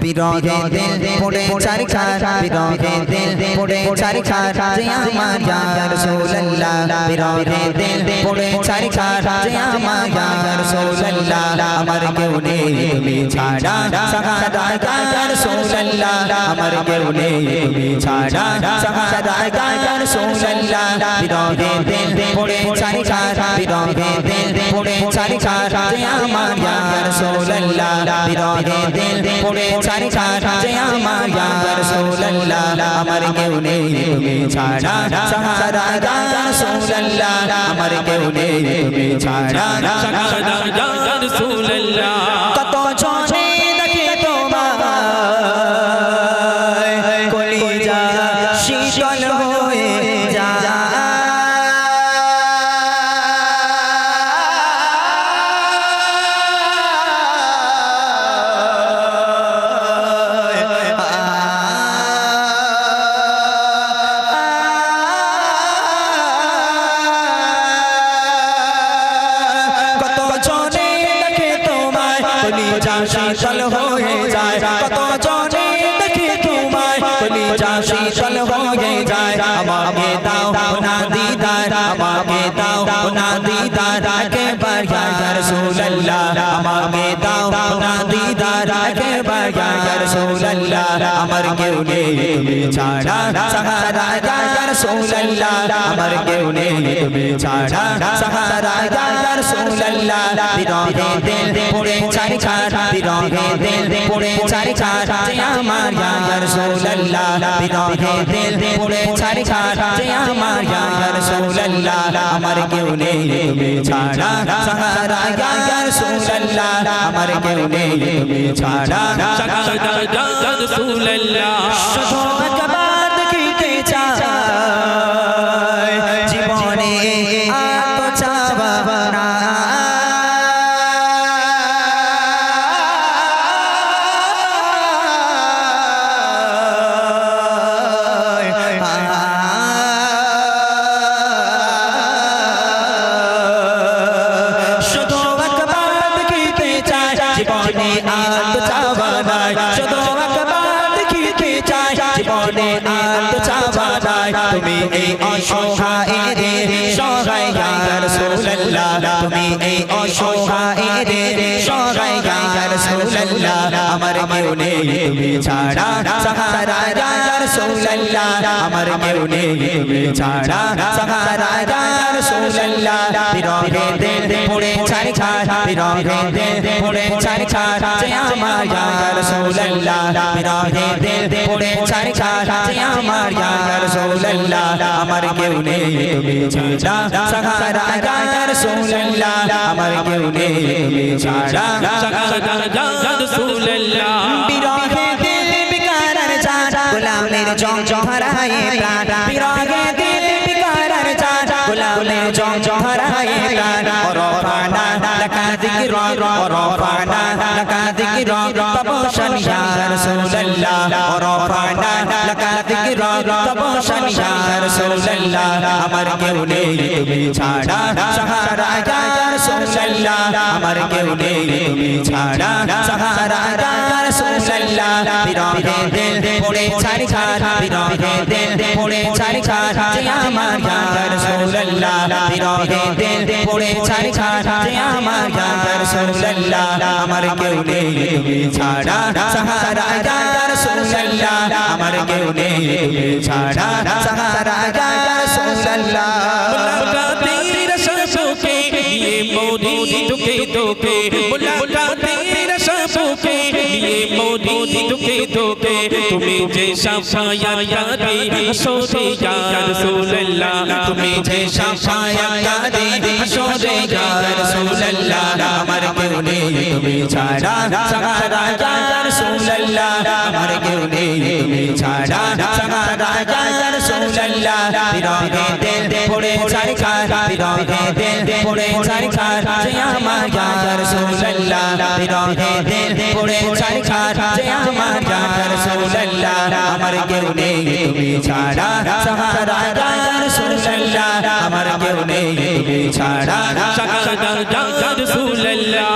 বিরহে দিল পড়ে চারি খার বিরহে দিল পড়ে চারি খার যে আমার ইয়া রাসূলুল্লাহ বিরহে দিল পড়ে চারি খার যে আমার ইয়া রাসূলুল্লাহ, আমার কেউ নেই তুমি ছাড়া সাহারা ইয়া রাসূলুল্লাহ, আমার কেউ নেই তুমি ছাড়া সাহারা ইয়া রাসূলুল্লাহ বিরহে দিল পড়ে চারি খার বিরহে দিল পড়ে চারি খার যে আমার ইয়া রাসূলুল্লাহ বিরহে দিল পড়ে চারি ছাড়া যে আমার ইয়া রাসূলুল্লাহ আমার কেউ নেই তুমি ছাড়া। সাহারা ইয়া রাসূলুল্লাহ আমার কেউ নেই তুমি ছাড়া। সাহারা ইয়া রাসূলুল্লাহ কত রাসূলুল্লাহ আমার কেউ নেই তুমি ছাড়া। সাহারা ইয়া রাসূলুল্লাহ বিরহে দিল পড়ে চারি খার বিরহে দিল পড়ে চারি খার যে আমার ইয়া রাসূলুল্লাহ বিরহে দিল পড়ে চারি খার যে আমার ইয়া রাসূলুল্লাহ আমার কেউ নেই তুমি ছাড়া। সাহারা ইয়া রাসূলুল্লাহ আমার কেউ নেই তুমি ছাড়া। সাহারা ইয়া রাসূলুল্লাহ শুধু অসহায় রে সহায় রাসূলুল্লাহ তুমি এই অসহায় রে সহায় রাসূলুল্লাহ আমার কেউ নেই তুমি ছাড়া সাহারা রাসূলুল্লাহ আমার কেউ নেই তুমি ছাড়া সাহারা ইয়া রাসূলুল্লাহ বিরহে দিল পড়ে চারি খার বিরহে দিল পড়ে চারি খার যে আমার ইয়া রাসূলুল্লাহ। বিরহে দিল পড়ে রাসূলুল্লাহ। আমার কেউ নেই আমার কেউ নেই বিরহে দিল বিকারার জহরায়ে প্রাণ। রাসূলুল্লাহ আমার কেউ নেই তুমি ছাড়া। সাহারা ইয়া রাসূলুল্লাহ আমার কেউ নেই তুমি ছাড়া। সাহারা ইয়া রাসূলুল্লাহ বিরহে দিল পড়ে চারি খার, বিরহে দিল পড়ে চারি খার। আমার ইয়া রাসূলুল্লাহ বিরহে দিল পড়ে চারি খার। আমার ইয়া রাসূলুল্লাহ আমার কেউ নেই তুমি ছাড়া। সাহারা ইয়া রাসূলুল্লাহ আমার কেউ নেই তুমি ছাড়া। সাহারা ইয়া তুমি যে সাফায়া ইয়ারে হাসরে ইয়া রাসূলুল্লাহ। তুমি যে সাফায়া ইয়ারে হাসরে ইয়া রাসূলুল্লাহ। আমার কেউ নেই, তুমি ছাড়া সাহারা ইয়া রাসূলুল্লাহ। আমার কেউ নেই, তুমি ছাড়া সাহারা ইয়া রাসূলুল্লাহ বিরহে দিল পড়ে চারি খার বিরহে দিল পড়ে চারি খার যে আমার ইয়া রাসূলুল্লাহ বিরহে দিল পড়ে চারি খার যে রাসূলুল্লাহ আমার কেউ নেই তুমি ছাড়া সাহারা রাসূলুল্লাহ আমার কেউ নেই তুমি ছাড়া। সাহারা রাসূলুল্লাহ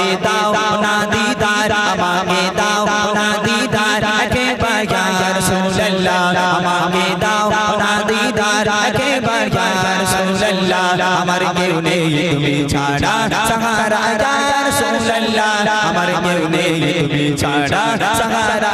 আমাকে দাও না দিদার, আমাকে দাও না দিদার কে বাজার সুজল্লাহ আমাকে দাও না দিদার কে বাজার সুজল্লাহ আমার কেউ নেই তুমি ছাড়া, সাহারা যার সুজল্লাহ আমার কেউ নেই তুমি ছাড়া, সাহারা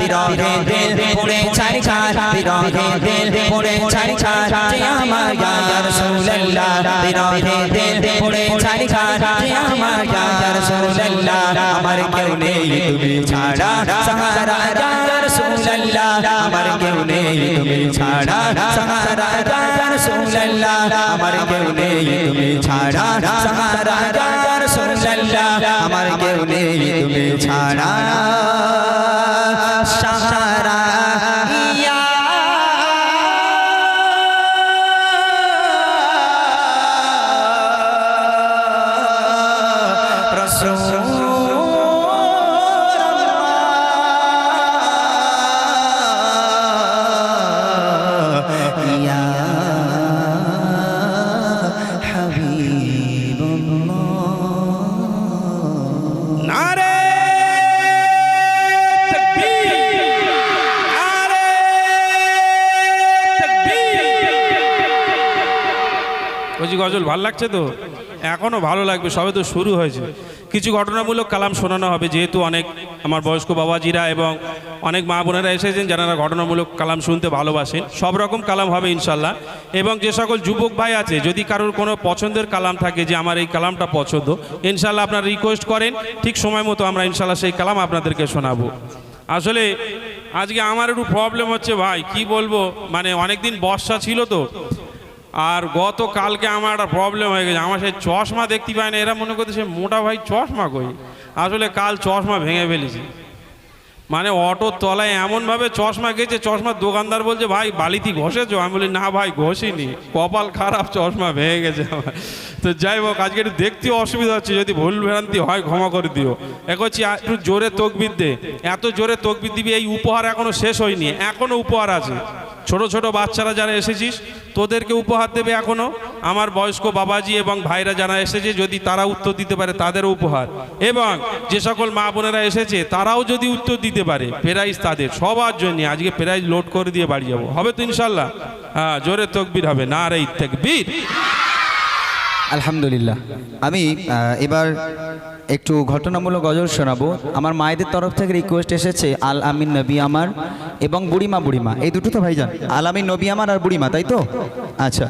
বিরহে দিল পড়ে ছাই ছাই বিরহে দিল পড়ে ছাই ছাই যে আমার ইয়া রাসূলুল্লাহ বিরহে দিল পড়ে ছাই ছাই যে আমার ইয়া রাসূলুল্লাহ আমার কেউ নেই তুমি ছাড়া সাহারা ইয়া রাসূলুল্লাহ আমার কেউ নেই তুমি ছাড়া সাহারা ইয়া ছাড়া লাগছে তো? এখনও ভালো লাগবে, সবে তো শুরু হয়েছে। কিছু ঘটনামূলক কালাম শোনানো হবে, যেহেতু অনেক আমার বয়স্ক বাবাজিরা এবং অনেক মা বোনেরা এসেছেন যারা ঘটনামূলক কালাম শুনতে ভালোবাসেন। সব রকম কালাম হবে ইনশাল্লাহ। এবং যে সকল যুবক ভাই আছে, যদি কারোর কোনো পছন্দের কালাম থাকে যে আমার এই কালামটা পছন্দ, ইনশাল্লাহ আপনারা রিকোয়েস্ট করেন, ঠিক সময় মতো আমরা ইনশাল্লাহ সেই কালাম আপনাদেরকে শোনাবো। আসলে আজকে আমার একটু প্রবলেম হচ্ছে ভাই, কি বলব? মানে অনেক দিন বর্ষা ছিল তো আর গত কালকে আমার একটা প্রবলেম হয়ে গেছে। আমার সেই চশমা দেখতে পায় না, এরা মনে করতেছে মোটা ভাই চশমা কই? আসলে কাল চশমা ভেঙে ফেলেছি। মানে অটোর তলায় এমনভাবে চশমা গেছে চশমার দোকানদার বলছে, ভাই, বালিতি ঘষেছো? আমি বলি, না ভাই, ঘষিনি। কপাল খারাপ, চশমা ভেঙে গেছে আমার। তো যাই হোক, আজকে একটু দেখতে অসুবিধা হচ্ছে, যদি ভুল ভ্রান্তি হয় ক্ষমা করে দিও। এক হচ্ছে একটু জোরে তকবির দে। এত জোরে তকবির দিবি, এই উপহার এখনও শেষ হয়নি, এখনও উপহার আছে। ছোট ছোট বাচ্চারা যারা এসেছিস, তোদেরকে উপহার দেবে এখনও আমার বয়স্ক বাবাজি এবং ভাইরা যারা এসেছে, যদি তারা উত্তর দিতে পারে, তাদেরও উপহার। এবং যে সকল মা বোনেরা এসেছে, তারাও যদি উত্তর দিতে পারে, প্রাইজ তাদের, সবার জন্য। আজকে প্রাইজ লোড করে দিয়ে বাড়ি যাব। হবে তো ইনশাল্লাহ? হ্যাঁ জোরে তকবির হবে। না রে তকবির। আলহামদুলিল্লাহ। আমি এবার একটু ঘটনামূলক গজল শোনাবো। আমার মায়েদের তরফ থেকে রিকোয়েস্ট এসেছে আল আমিন নবী আমার এবং বুড়িমা বুড়িমা। এই দুটো তো ভাইজান, আল আমিন নবী আমার আর বুড়িমা, তাই তো? আচ্ছা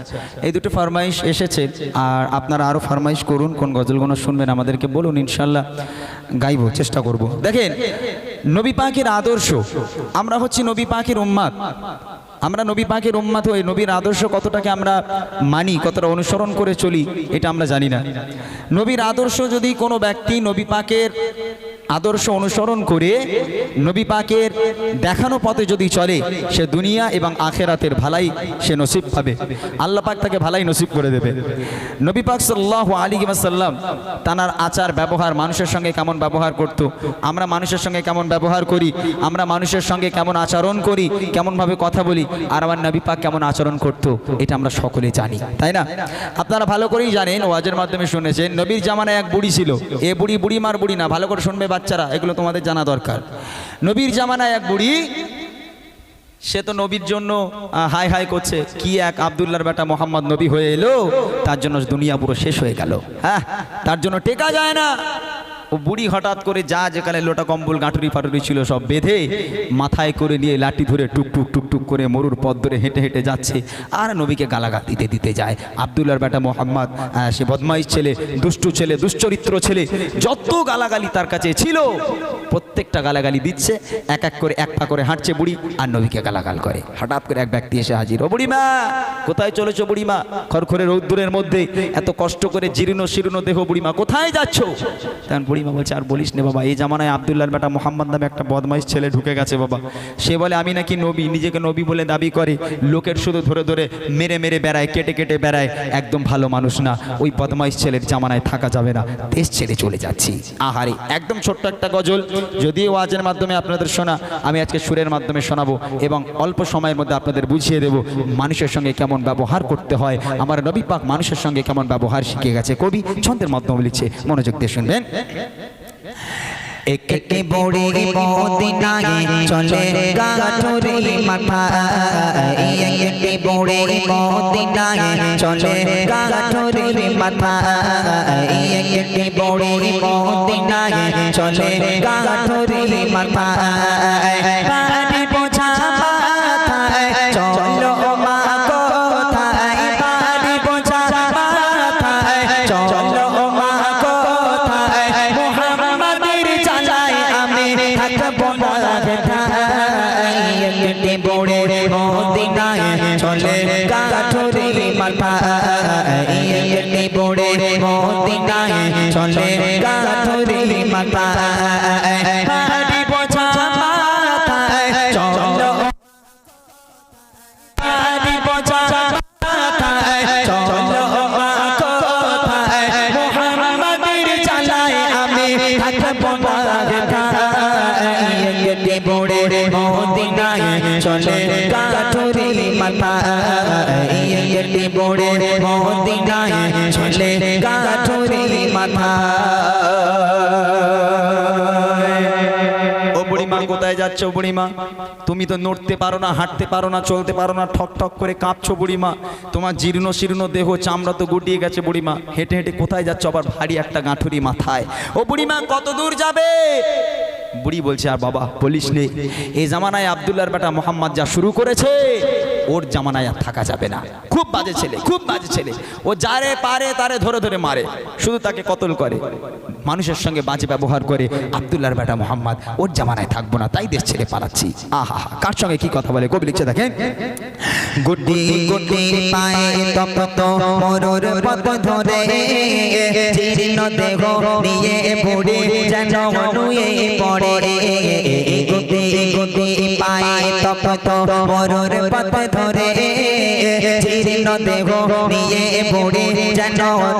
এই দুটো ফরমাইশ এসেছে। আর আপনারা আরও ফরমাইশ করুন, কোন গজলগুলো শুনবেন আমাদেরকে বলুন ইনশাল্লাহ গাইবো, চেষ্টা করব। দেখেন, নবী পাখির আদর্শ, আমরা হচ্ছি নবী পাখির উম্মাদ। আমরা নবী পাকের উম্মাত হয়ে নবীর আদর্শ কতটাকে আমরা মানি, কতটা অনুসরণ করে চলি, এটা আমরা জানি না। নবীর আদর্শ যদি কোনো ব্যক্তি নবী পাকের আদর্শ অনুসরণ করে, নবী পাকের দেখানো পথে যদি চলে, সে দুনিয়া এবং আখেরাতের ভালাই সে নসিব পাবে। আল্লাহ পাক তাকে ভালাই নসিব করে দেবে। নবী পাক সাল্লাহ আলী সাল্লাম তানার আচার, ব্যবহার মানুষের সঙ্গে কেমন ব্যবহার করত? আমরা মানুষের সঙ্গে কেমন ব্যবহার করি? আমরা মানুষের সঙ্গে কেমন আচরণ করি? কেমনভাবে কথা বলি? আর আমার নবী পাক কেমন আচরণ করতো, এটা আমরা সকলে জানি, তাই না? আপনারা ভালো করেই জানেন, ওয়াজের মাধ্যমে শুনেছেন, নবীর জামানায় এক বুড়ি ছিল, এ বুড়ি বুড়ি মার বুড়ি না, ভালো করে শুনবে বাচ্চারা, এগুলো তোমাদের জানা দরকার। নবীর জামানায় এক বুড়ি, সে তো নবীর জন্য হাই হাই করছে, কি এক আবদুল্লাহর বেটা মোহাম্মদ নবী হয়ে এলো, তার জন্য দুনিয়া পুরো শেষ হয়ে গেল হ্যাঁ? তার জন্য টেকা যায় না। ও বুড়ি হঠাৎ করে যা যেখানে লোটা কম্বল, গাঁটুরি ফাটুরি ছিল সব বেঁধে মাথায় করে নিয়ে লাঠি ধরে টুক টুক টুক টুক করে মরুর পথ ধরে হেঁটে হেঁটে যাচ্ছে। আর নবীকে গালাগাল দিতে দিতে যায়। আবদুল্লাহর বেটা মোহাম্মদ সে বদমাইশ ছেলে, দুষ্টু ছেলে, দুশ্চরিত্র ছেলে, যত গালাগালি তার কাছে ছিল, প্রত্যেকটা গালাগালি দিচ্ছে, এক এক করে এক পা করে হাঁটছে বুড়ি, আর নবীকে গালাগাল করে। হঠাৎ করে এক ব্যক্তি এসে হাজির, ও বুড়িমা, কোথায় চলেছো বুড়িমা? খড়খড়ে রৌদ্রের মধ্যে এত কষ্ট করে জীর্ণ শীর্ণ দেহ বুড়িমা, কোথায় যাচ্ছ? তখন বুড়িমা বলছে, আর বলিস নে বাবা, এই জামানায় আবদুল্লাহর বেটা মোহাম্মদ নামে একটা বদমাইশ ছেলে ঢুকে গেছে বাবা। সে বলে, আমি নাকি নবী, নিজেকে নবী বলে দাবি করে। লোকের শুধু ধরে ধরে মেরে মেরে বেড়ায়, কেটে কেটে বেড়ায়। একদম ভালো মানুষ না, ওই বদমাইশ ছেলের জামানায় থাকা যাবে না। দেশ ছেড়ে চলে যাচ্ছি। আহারে, একদম ছোট্ট একটা গজল। যদিও ওয়াজের মাধ্যমে আপনাদের শোনা, আমি আজকে সুরের মাধ্যমে শোনাবো এবং অল্প সময়ের মধ্যে আপনাদের বুঝিয়ে দেব মানুষের সঙ্গে কেমন ব্যবহার করতে হয়। আমার নবী পাক মানুষের সঙ্গে কেমন ব্যবহার শিখে গেছে। কবি ছন্দের মাধ্যমে লিখছে, মনোযোগ দিয়ে শুনবেন। একটি বড়ি মদিনায় চলে গাঠুরি মাথায়। একটি বড়ি মদিনায় চলে গাঠুরি মাথায়। একটি বড়ি মদিনায় চলে গাঠুরি মাথায়। না যাচ্ছ বুড়িমা। তুমি তো নড়তে পারো না, হাঁটতে পারো না, চলতে পারো না, ঠক ঠক করে কাঁপছো বুড়িমা। তোমার জীর্ণ শীর্ণ দেহ, চামড়া তো গুটিয়ে গেছে বুড়িমা। হেঁটে হেঁটে কোথায় যাচ্ছ? আবার ভারী একটা গাঁঠুরি মাথায়। ও বুড়িমা, কত দূর যাবে? বুড়ি বলছে, আর বাবা, বলিস নে এই জামানায় আবদুল্লার বেটা মোহাম্মদ যা শুরু করেছে, ওর জামানায় আর থাকা যাবে না। খুব বাজে ছেলে, খুব বাজে ছেলে। ও যারে পারে, তারে ধরে ধরে মারে। শুধু তাকে কতল করে। মানুষের সঙ্গে বাজে ব্যবহার করে আবদুল্লার বেটা মোহাম্মদ, ওর জামানায় থাকব না, তাই দেশ ছেড়ে পালাচ্ছি। আহা কার সঙ্গে কি কথা বলে? কবি লিখছে, দেখেন। গুড্ডি গুড্ডি পায়ে তপ্ত মরুর পথ ধরে দেহ নিয়ে পড়ে। পায়ে ধরে দেহ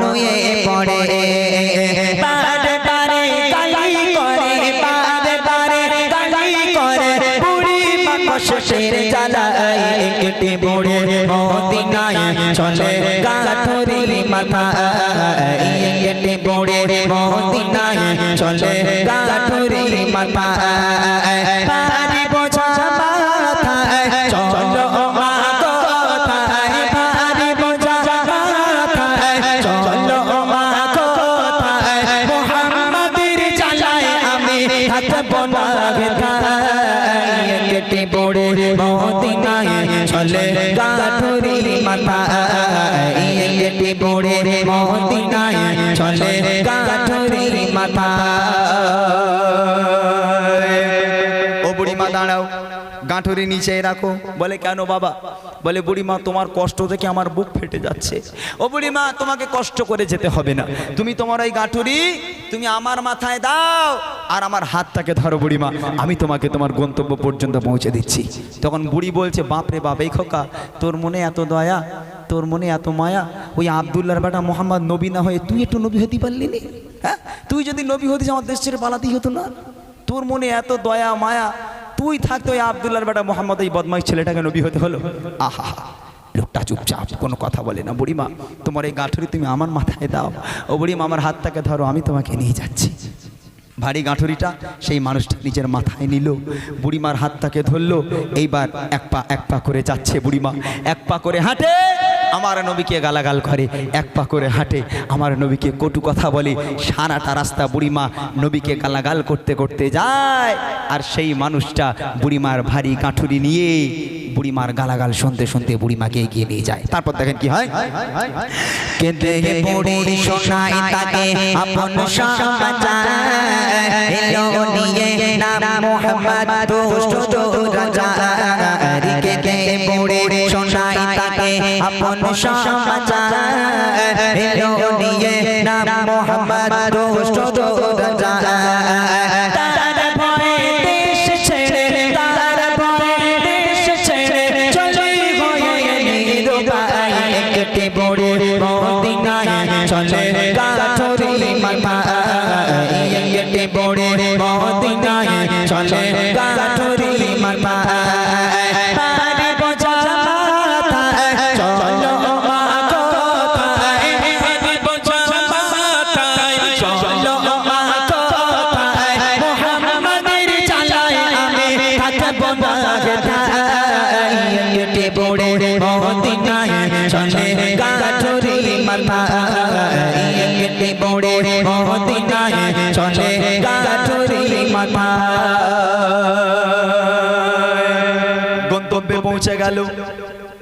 নুয়ে পড়ে। একটি বুড়ি মদিনায় চলে গাঠরি মাথায় একটি বুড়ি মদিনায় চলে গাথরি মাথায় মদিনায় চলে কাঠুরি মাথায় গাঁঠুরি নিচে রাখো। বলে, কেন বাবা? বলে, বুড়িমা, তোমার কষ্ট থেকে আমার বুক ফেটে যাচ্ছে। ও বুড়িমা, তোমাকে কষ্ট করে যেতে হবে না। তুমি তোমার ওই গাঁঠুরি, তুমি আমার মাথায় দাও, আর আমার হাতটাকে ধরো বুড়িমা। আমি তোমাকে তোমার গন্তব্য পর্যন্ত পৌঁছে দিচ্ছি। তখন বুড়ি বলছে, বাপরে বাপ, এই খোকা, তোর মনে এত দয়া, তোর মনে এত মায়া? ওই আবদুল্লার বেটা মোহাম্মদ নবী না হয়ে তুই একটু নবী হতে পারলি নি? হ্যাঁ? তুই যদি নবী হতিস, আমার দেশ ছেড়ে পালাতেই হতো না। তোর মনে এত দয়া, মায়া তুই থাকতো ওই আবদুল্লার বেটা মোহাম্মদ, এই বদমাই ছেলেটাকে নবী হতে হলো। আহা, লোকটা চুপচাপ, কোনো কথা বলে না। বুড়িমা, তোমার এই গাঁঠুরি তুমি আমার মাথায় দাও। ও বুড়িমা, আমার হাতটাকে ধরো, আমি তোমাকে নিয়ে যাচ্ছি। ভারী গাঁঠুরিটা সেই মানুষটা নিজের মাথায় নিল। বুড়িমার হাতটাকে ধরলো। এইবার এক পা এক পা করে যাচ্ছে বুড়িমা। এক পা করে হাঁটে। আমার নবীকে গালাগাল করে, এক পা করে হাঁটে। আমার নবীকে কটু কথা বলে, সারাটা রাস্তা বুড়িমা নবীকে গালাগাল করতে করতে যায়। আর সেই মানুষটা বুড়িমার ভারী গাঁঠুরি নিয়ে বুড়িমার গালাগাল শুনতে শুনতে বুড়িমাকে এগিয়ে নিয়ে যায়। তারপর দেখেন কি হয়? আপন সমাচার নিয়ে নাম মোহাম্মদ দুষ্ট গন্তব্যে পৌঁছে গেল।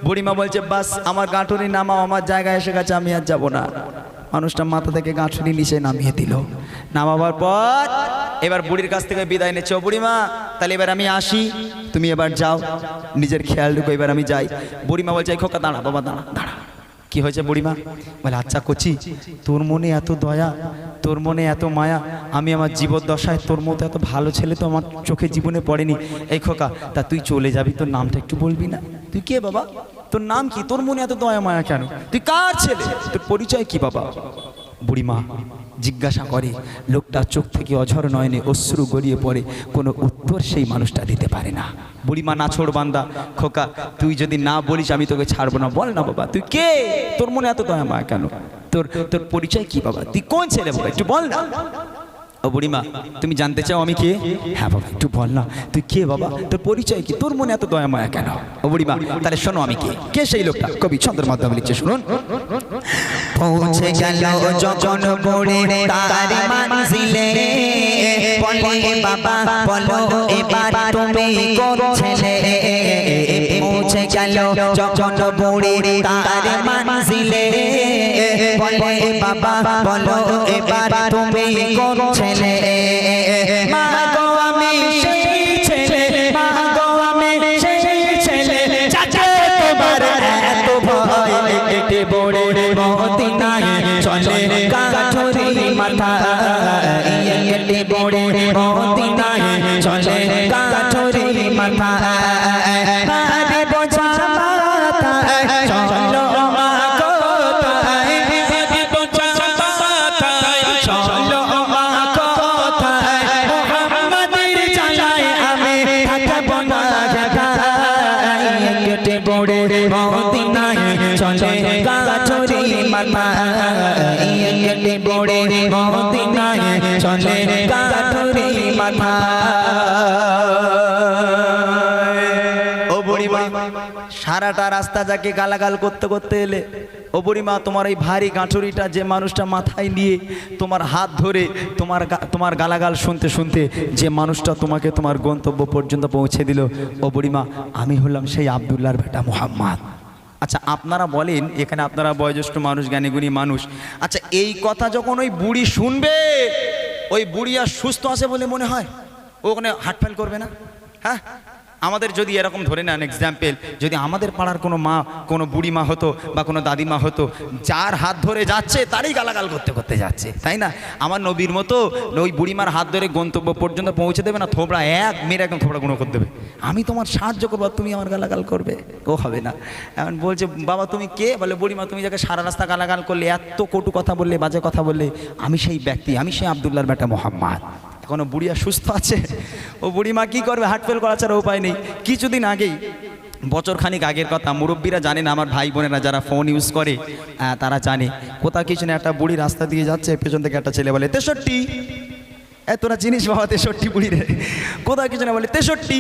বুড়িমা বলছে, বাস, আমার গাঁঠুরি নামাও, আমার জায়গায় এসে গেছে, আমি আর যাব না। মানুষটা মাথা থেকে গাঁঠুরি নিচে নামিয়ে দিল। নামাবার পর এবার বুড়ির কাছ থেকে বিদায় নিচ্ছে বুড়িমা, তাহলে এবার আমি আসি, তুমি এবার যাও, নিজের খেয়াল ঢুকো এবার আমি যাই। বুড়িমা বলছে, "এই খোকা, দাঁড়া, বাবা, দাঁড়া দাঁড়া। কি হয়েছে বুড়িমা? বলে আচ্ছা কচি, তোর মনে এত দয়া তোর মনে এত মায়া? আমি আমার জীবদ্দশায় তোর মতো এত ভালো ছেলে তো আমার চোখে জীবনে পড়েনি। এই খোকা, তা তুই চলে যাবি, তোর নামটা একটু বলবি না? তুই কে বাবা? তোর নাম কি? তোর মনে এত দয়া মায়া কেন? তুই কার ছেলে? তোর পরিচয় কি বাবা? বুড়িমা, জিজ্ঞাসা করে লোকটা চোখ থেকে অঝর নয়নে অশ্রু গড়িয়ে পড়ে, কোনো উত্তর সেই মানুষটা দিতে পারে না। বুড়িমা, না ছোড় বান্দা। খোকা, তুই যদি না বলিস আমি তোকে ছাড়বো না। বল না বাবা, তুই কে? তোর মনে এত দয়া মায়া কেন? তোর তোর পরিচয় কি বাবা? তুই কোন ছেলে বাবা? একটু বল না। ও বুড়িমা, তুমি জানতে চাও আমি কে? হ্যাঁ বাবা, একটু বল না। তুই কে বাবা? তোর পরিচয় কি? তোর মনে এত দয়া মায়া কেন? ও বুড়িমা, তাহলে শোনো আমি কে? কে সেই লোকটা? কবি ছন্দের মাধ্যমে লিখছে, শুনুন। পৌঁছে গেল যখন বড়ে তার মানজিলে বলে, বাবা, বলো, এবার তুমি কোন ছেলে? পৌঁছে গেল। যখন বড়ে তার মানজিলে বলে বাবা, বলো, এবার তুমি ছেলে? মাথা কেটে বড়ে মদিনায় চলে কাঠুরি মাথা সারাটা রাস্তা যাকে গালাগাল করতে করতে এলে, ও তোমার এই ভারী গাঁঠুরিটা যে মানুষটা মাথায় নিয়ে তোমার হাত ধরে তোমার তোমার গালাগাল শুনতে শুনতে যে মানুষটা তোমাকে তোমার গন্তব্য পর্যন্ত পৌঁছে দিল, ও আমি হলাম সেই আবদুল্লাহর বেটা মোহাম্মদ। আচ্ছা আপনারা বলেন, এখানে আপনারা বয়োজ্যেষ্ঠ মানুষ, জ্ঞানীগুণী মানুষ। আচ্ছা এই কথা যখন ওই বুড়ি শুনবে, ওই বুড়ি আর সুস্থ আছে বলে মনে হয়? ওখানে হাটফেল করবে না? হ্যাঁ? আমাদের যদি এরকম ধরে নেন এক্সাম্পল যদি আমাদের পাড়ার কোনো মা, কোনো বুড়ি মা হতো বা কোনো দাদিমা হতো, যার হাত ধরে যাচ্ছে, তারই গালাগাল করতে করতে যাচ্ছে, তাই না? আমার নবীর মতো ওই বুড়িমার হাত ধরে গন্তব্য পর্যন্ত পৌঁছে দেবে না, থোবড়া এক মেরে একদম থোবড়া গুঁড়ো করে দেবে। আমি তোমার সাহায্য করব তুমি আমার গালাগাল করবে, ও হবে না। এখন বলছে, বাবা, তুমি কে? বলে, বুড়িমা, তুমি যাকে সারা রাস্তা গালাগাল করলে, এত কটু কথা বললে, বাজে কথা বললে, আমি সেই ব্যক্তি, আমি সেই আবদুল্লাহর বেটা মোহাম্মদ। এখনও বুড়িয়া সুস্থ আছে। ও বুড়িমা কি করবে? হার্টফেল করা ছাড়া উপায় নেই। কিছুদিন আগেই বছর খানিক আগের কথা, মুরব্বীরা জানেন আমার ভাই বোনেরা যারা ফোন ইউজ করে তারা জানে। কোথাও কিছু না একটা বুড়ি রাস্তা দিয়ে যাচ্ছে, পেছন থেকে একটা ছেলে বলে, তেষট্টি। এ, তোরা জিনিস বাবা তেষট্টি বুড়ি রে কোথাও কিছু না বলে, তেষট্টি।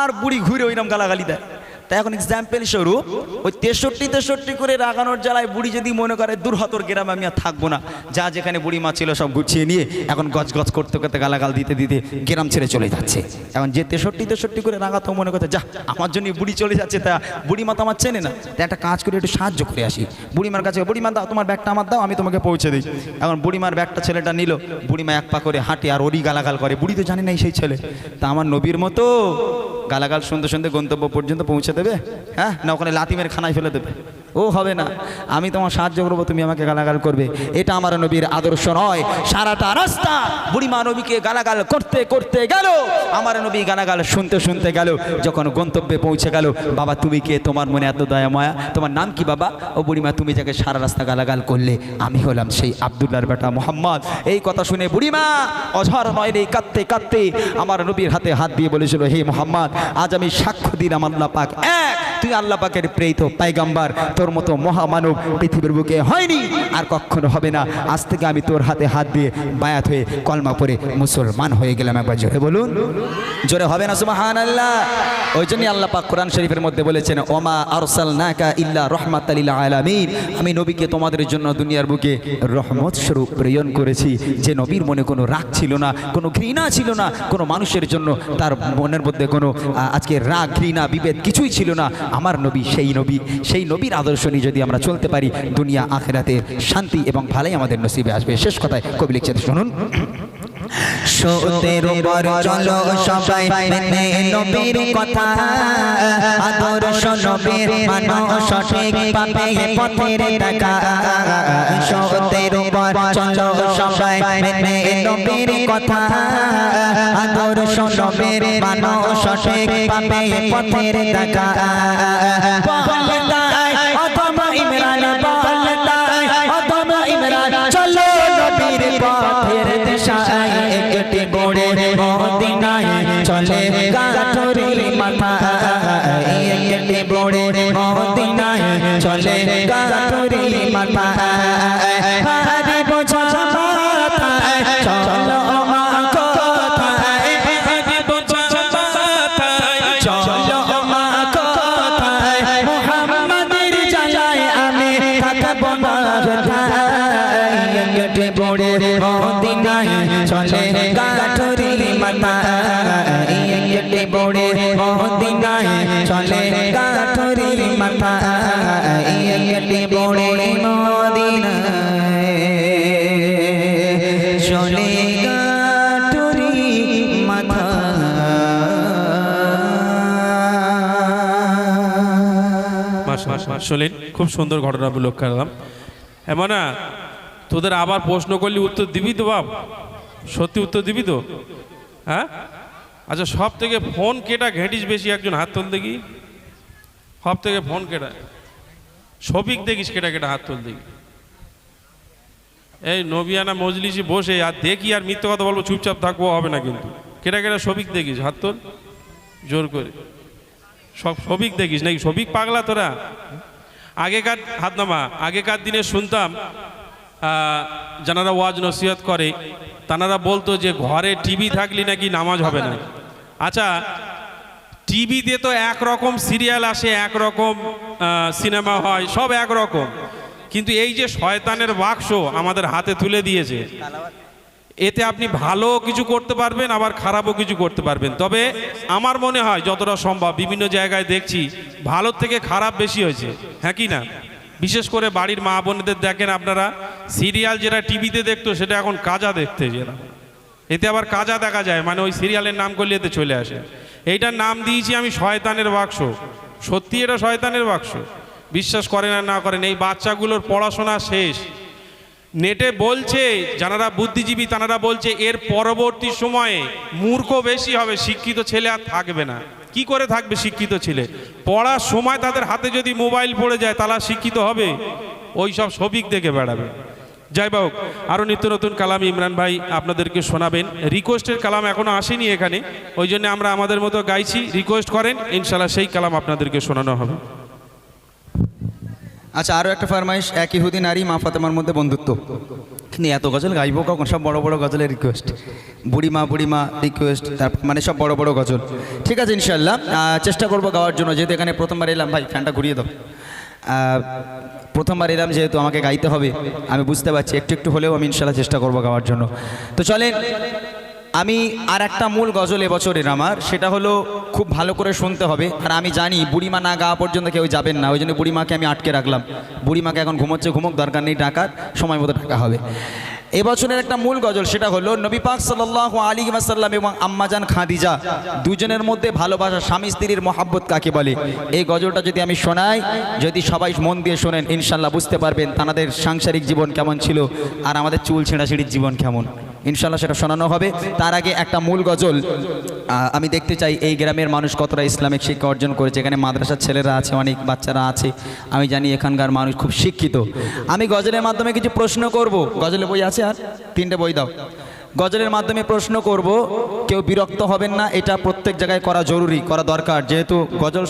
আর বুড়ি ঘুরে ওইরকম গালাগালি দেয়। তা এখন এক্সাম্পল স্বরূপ ওই তেষট্টি তেষট্টি করে রাগানোর জ্বালায় বুড়ি যদি মনে করে দুর্হতর গ্রামে আমি আর থাকব না। যা যেখানে বুড়ি মা ছিল সব গুছিয়ে নিয়ে এখন গজ গজ করতে করতে গালাগাল দিতে দিতে গ্রাম ছেড়ে চলে যাচ্ছে। এখন যে তেষট্টি তেষট্টি করে রাগাতো মনে করতে, যা, আমার জন্য বুড়ি চলে যাচ্ছে তা বুড়ি মা তো আমার চেনে না। তা একটা কাজ করে একটু সাহায্য করে আসি। বুড়িমার কাছে বুড়িমা দাও, তোমার ব্যাগটা আমার দাও, আমি তোমাকে পৌঁছে দিই। এখন বুড়িমার ব্যাগটা ছেলেটা নিল বুড়িমা এক পা করে হাঁটে আর ওরই গালাগাল করে। বুড়ি তো জানে নাই সেই ছেলে। তা আমার নবীর মতো গালাগাল শুনতে শুনতে গন্তব্য পর্যন্ত পৌঁছে দেবে? হ্যাঁ? না ওখানে লাতিমের খানায় ফেলে দেবে। ও হবে না। আমি তোমার সাহায্য করব, তুমি আমাকে গালাগাল করবে। এটা আমার নবীর আদর্শ নয়। সারাটা রাস্তা বুড়িমা নবীকে গালাগাল করতে করতে গেল। আমার নবী গালাগাল শুনতে শুনতে গেল। যখন গন্তব্যে পৌঁছে গেল, বাবা তুমি কে? তোমার মনে এত দয়া, মায়া? তোমার নাম কি বাবা? ও বুড়িমা, তুমি যাকে সারা রাস্তা গালাগাল করলে, আমি হলাম সেই আবদুল্লাহর বেটা মোহাম্মদ। এই কথা শুনে বুড়িমা অঝর নয় রে কাঁদতে কাঁদতে আমার নবীর হাতে হাত দিয়ে বলেছিল, হে মোহাম্মদ, আজ আমি সাক্ষ্য দিলাম আল্লাহ পাক এক তুই আল্লাহ পাকের প্রেরিত পাইগাম্বার, তোর মতো মহামানব পৃথিবীর বুকে হয়নি আর কখনো হবে না। আজ থেকে আমি তোর হাতে হাত দিয়ে বায়াত হয়ে কলমা পরে মুসলমান হয়ে গেলাম একবার জোরে বলুন। জোরে হবে না সুবাহান আল্লাহ ওই জন্যই আল্লাহ পাক কোরআন শরীফের মধ্যে বলেছেন, ওমা আরসাল নাকা ইল্লা রহমাত আলামিন। আমি নবীকে তোমাদের জন্য দুনিয়ার বুকে রহমত স্বরূপ প্রেরণ করেছি। যে নবীর মনে কোনো রাগ ছিল না, কোনো ঘৃণা ছিল না, কোনো মানুষের জন্য তার মনের মধ্যে কোনো আজকে রাগ, ঘৃণা, বিভেদ কিছুই ছিল না। আমার নবী, সেই নবী, সেই নবীর আদর্শ নিয়ে যদি আমরা চলতে পারি, দুনিয়া আখেরাতে শান্তি এবং ভালাই আমাদের নসিবে আসবে। শেষ কথায় কবি লিখছেন, শুনুন। সতের উপর চলো সবাই মেনে নবীর কথা। আদর্শ নবীর মানো সঠিক পাবে পথের টাকা সতের উপর চলো সবাই মেনে নবীর কথা। আদর্শ নবীর মানো সঠিক পাবে পথের টাকা শুনলেন, খুব সুন্দর ঘটনা লক্ষ্য করলাম। এমন না তোদের আবার প্রশ্ন করলি, উত্তর দিবি তো বাপ? সত্যি উত্তর দিবি তো? হ্যাঁ? আচ্ছা সব থেকে ফোন কেটা ঘেঁটিস বেশি একজন হাত তোল দেখি? সব থেকে ফোন কেটা, সবিক দেখিস কেটা কেটা হাত তোল দেখি? এই নবিয়ানা মজলিসি বসে, আর দেখি আর মিথ্যে কথা বলব, চুপচাপ থাকব, হবে না কিন্তু। কেটা কেটা সবিক দেখিস, হাত তোল, জোর করে। সব সবিক দেখিস নাকি? সবিক পাগলা তোরা? আগেকার হাত নামা আগেকার দিনে শুনতাম যারা ওয়াজ নসিহত করে, তানারা বলতো যে ঘরে টিভি থাকলে নাকি নামাজ হবে না। আচ্ছা টিভিতে তো একরকম সিরিয়াল আসে, একরকম সিনেমা হয়, সব একরকম। কিন্তু এই যে শয়তানের বাক্স আমাদের হাতে তুলে দিয়েছে এতে আপনি ভালো কিছু করতে পারবেন, আবার খারাপও কিছু করতে পারবেন। তবে আমার মনে হয় যতটা সম্ভব বিভিন্ন জায়গায় দেখছি ভালোর থেকে খারাপ বেশি হয়েছে। হ্যাঁ কি না? বিশেষ করে বাড়ির মা বোনেদের দেখেন আপনারা, সিরিয়াল যেটা টিভিতে দেখতো সেটা এখন কাজা দেখতে যেটা এতে আবার কাজা দেখা যায় মানে ওই সিরিয়ালের নাম করলে এতে চলে আসে। এইটার নাম দিয়েছি আমি শয়তানের বাক্স। সত্যি এটা শয়তানের বাক্স। বিশ্বাস করেন আর না করেন, এই বাচ্চাগুলোর পড়াশোনা শেষ। নেটে বলছে যারা বুদ্ধিজীবী তারা বলছে, এর পরবর্তী সময়ে মূর্খ বেশি হবে, শিক্ষিত ছেলে আর থাকবে না। কি করে থাকবে শিক্ষিত ছেলে? পড়ার সময় তাদের হাতে যদি মোবাইল পড়ে যায় তারা শিক্ষিত হবে? ওই সব সবিক দেখে বেড়াবে। যাই হোক আরও নিত্য নতুন কালাম ইমরান ভাই আপনাদেরকে শোনাবেন। রিকোয়েস্টের কালাম এখনও আসেনি এখানে, ওই জন্য আমরা আমাদের মতো গাইছি। রিকোয়েস্ট করেন, ইনশাল্লাহ সেই কালাম আপনাদেরকে শোনানো হবে। আচ্ছা আরও একটা ফরমাইশ, এক ইহুদি নারী মা ফাতেমার মধ্যে বন্ধুত্ব। কিন্তু এত গজল গাইবো কখন? সব বড় বড় গজলের রিকোয়েস্ট বুড়িমা বুড়িমা রিকোয়েস্ট তারপর মানে সব বড় বড় গজল। ঠিক আছে ইনশাল্লাহ চেষ্টা করব গাওয়ার জন্য। যেহেতু এখানে প্রথমবার এলাম, ভাই, ফ্যানটা ঘুরিয়ে দাও। প্রথমবার এলাম, যেহেতু আমাকে গাইতে হবে, আমি বুঝতে পারছি। একটু একটু হলেও আমি ইনশাল্লাহ চেষ্টা করব গাওয়ার জন্য। তো চলেন। আমি আর একটা মূল গজল এবছরের আমার, সেটা হলো খুব ভালো করে শুনতে হবে। আর আমি জানি বুড়িমা না গাওয়া পর্যন্ত কেউ যাবেন না, ওই জন্য বুড়িমাকে আমি আটকে রাখলাম। বুড়িমাকে এখন ঘুমোচ্ছে, ঘুমোক, দরকার নেই টাকার সময় মতো টাকা হবে। এবছরের একটা মূল গজল, সেটা হলো নবী পাক সাল্লাহ আলী ওয়াসাল্লাম এবং আম্মাজান খাদিজা, দুজনের মধ্যে ভালোবাসা স্বামী স্ত্রীর মহাব্বত কাকে বলে? এই গজলটা যদি আমি শোনাই, যদি সবাই মন দিয়ে শোনেন, ইনশাল্লাহ বুঝতে পারবেন তাদের সাংসারিক জীবন কেমন ছিল আর আমাদের চুল ছেঁড়াছিড়ির জীবন কেমন। ইনশাল্লাহ সেটা শোনানো হবে। তার আগে একটা মূল গজল। আমি দেখতে চাই এই গ্রামের মানুষ কতটা ইসলামিক শিক্ষা অর্জন করেছে। এখানে মাদ্রাসার ছেলেরা আছে, অনেক বাচ্চারা আছে। আমি জানি এখানকার মানুষ খুব শিক্ষিত। আমি গজলের মাধ্যমে কিছু প্রশ্ন করব। গজলের বই আছে আর? তিনটে বই দাও। গজলের মাধ্যমে প্রশ্ন করব, কেউ বিরক্ত হবেন না, এটা প্রত্যেক জায়গায় করা জরুরি, করা দরকার। যেহেতু গজল